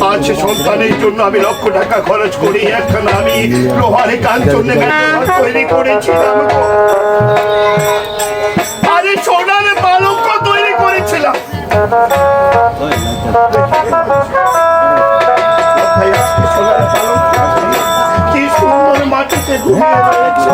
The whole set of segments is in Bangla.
পাঁচ সন্তানের জন্য আমি লক্ষ টাকা খরচ করি। একখানা আমি লোহার কাজ জন্য তৈরি করেছিলাম। তৈরি করেছিলাম। কি সুন্দর মাটিতে ঘুমিয়ে রয়েছে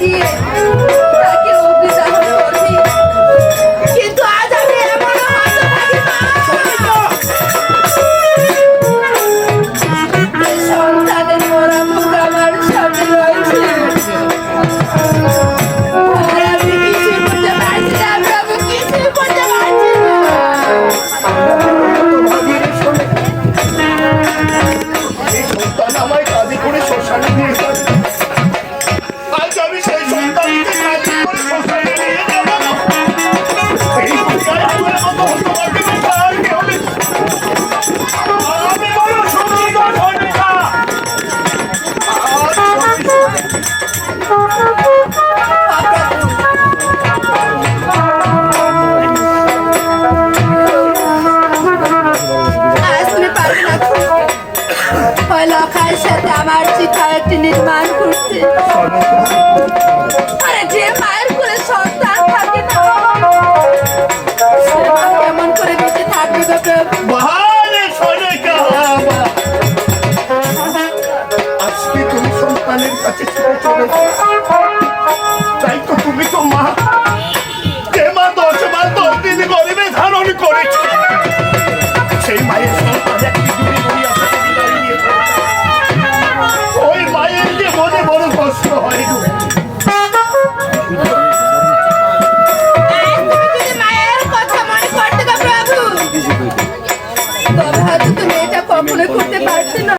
দিয়ে মার করতে। আরে যে মায়ের করে সন্তান থাকে না কেমন করে বেঁচে থাকবে আজকে তুমি সন্তানের কাছে চলে চলে